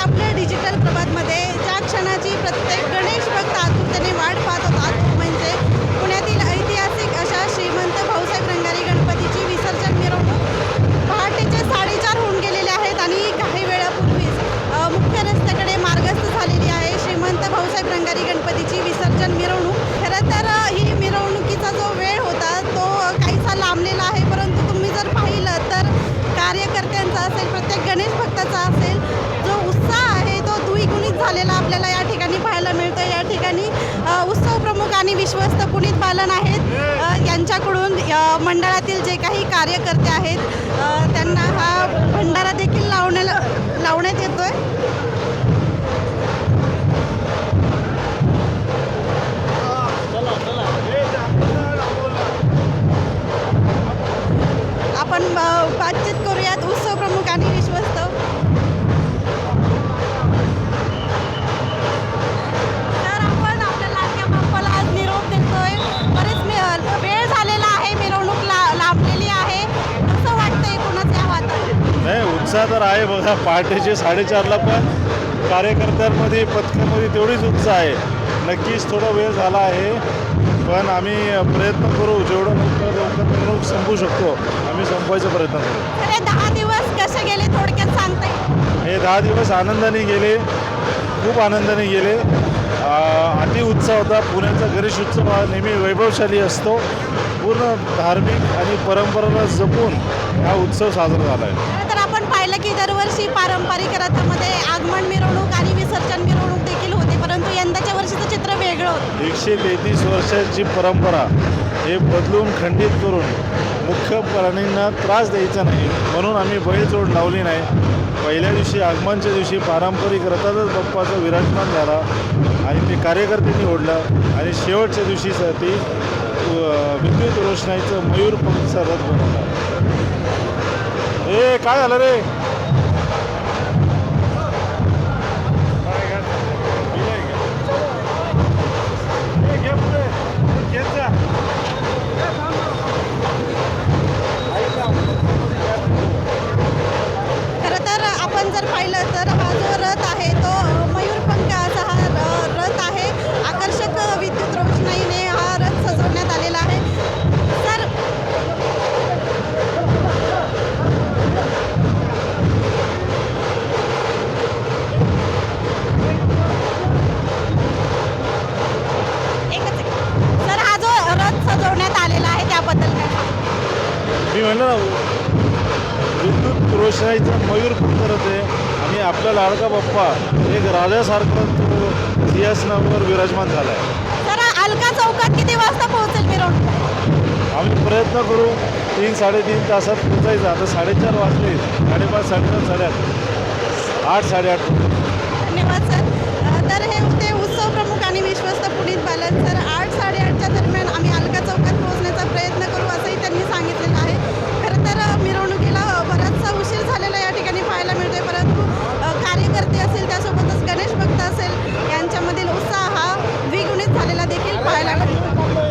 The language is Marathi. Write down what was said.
आपल्या डिजिटल प्रभातमध्ये. ज्या क्षणाची प्रत्येक गणेश भक्त आतुरतेने वाट पाहत होता तो म्हणजे पुण्यातील ऐतिहासिक अशा श्रीमंत भाऊसाहेब रंगारी गणपतीची विसर्जन मिरवणूक. पहाटेचे साडेचार होऊन गेलेले आहेत आणि काही वेळापूर्वीच मुख्य रस्त्याकडे मार्गस्थ झालेली आहे श्रीमंत भाऊसाहेब रंगारी गणपतीची विसर्जन मिरवणूक. खरं तर ही मिरवणुकीचा जो वेळ होता तो काहीसा लांबलेला आहे परंतु तुम्ही जर पाहिलं तर कार्यकर्त्यांचा असेल प्रत्येक गणेश भक्ताचा असेल झालेला आपल्याला या ठिकाणी पाहायला मिळतो या ठिकाणी उत्सव प्रमुख आणि विश्वस्त पुनीत बालन आहेत. यांच्याकडून मंडळातील जे काही कार्यकर्ते आहेत त्यांना हा उत्साह तर आहे बघा पहाटेचे साडेचारला पण कार्यकर्त्यांमध्ये पथकामध्ये तेवढीच उत्साह आहे. नक्कीच थोडा वेळ झाला आहे पण आम्ही प्रयत्न करू जेवढं लवकर लवकर मिरवणूक संपू शकतो. आम्ही संपवायचा प्रयत्न करू. हे दहा दिवस कसे गेले थोडक्यात सांगता हे दहा दिवस आनंदाने गेले खूप आनंदाने गेले. अति उत्साह होता. पुण्याचा गणेश उत्सव हा नेहमी वैभवशाली असतो. पूर्ण धार्मिक आणि परंपरेला जपून हा उत्सव साजरा झाला आहे. पाहिलं की दरवर्षी पारंपरिक रथामध्ये आगमन मिरवणूक आणि विसर्जन मिरवणूक देखील होते परंतु यंदाच्या वर्षीचं चित्र वेगळं होतं. एकशे तेहतीस वर्षाची परंपरा हे बदलून खंडित करून मुख्य प्राणींना त्रास द्यायचा नाही म्हणून आम्ही बैलजोड लावली नाही. पहिल्या दिवशी आगमनच्या दिवशी पारंपरिक रथातच बाप्पाचा विराजमान झाला आणि ते कार्यकर्त्यांनी ओढलं आणि शेवटच्या दिवशी ती विद्युत रोषणाईचं मयूर पंखचा रथ बनवला. ए काय झालं रे? पाहिलं तर हा जो रथ आहे तो मयूरपंख असा हा र- रथ आहे. आकर्षक विद्युत रोषणाईने हा रथ सजवण्यात आलेला आहे. तर एकच एक. तर हा जो रथ सजवण्यात आलेला आहे त्याबद्दल काय मी म्हणलं ना विद्युत रोषणाईचा मयूर पंख रथ आहे. आणि आपला लाडका बाप्पा एक राजासारखा तो सिंहासनावर विराजमान झाला आहे तर अलका चौकात किती वाजता पोहोचेल मिरवणूक? आम्ही प्रयत्न करू तीन साडेतीन तासात पोचायचं आता साडेचार वाजले साडेपाच साडेसात साडेआठ. आठ साडेआठ. धन्यवाद सर. तर हे होते उत्सव प्रमुख आणि विश्वस्त पुनीत बालन 来两个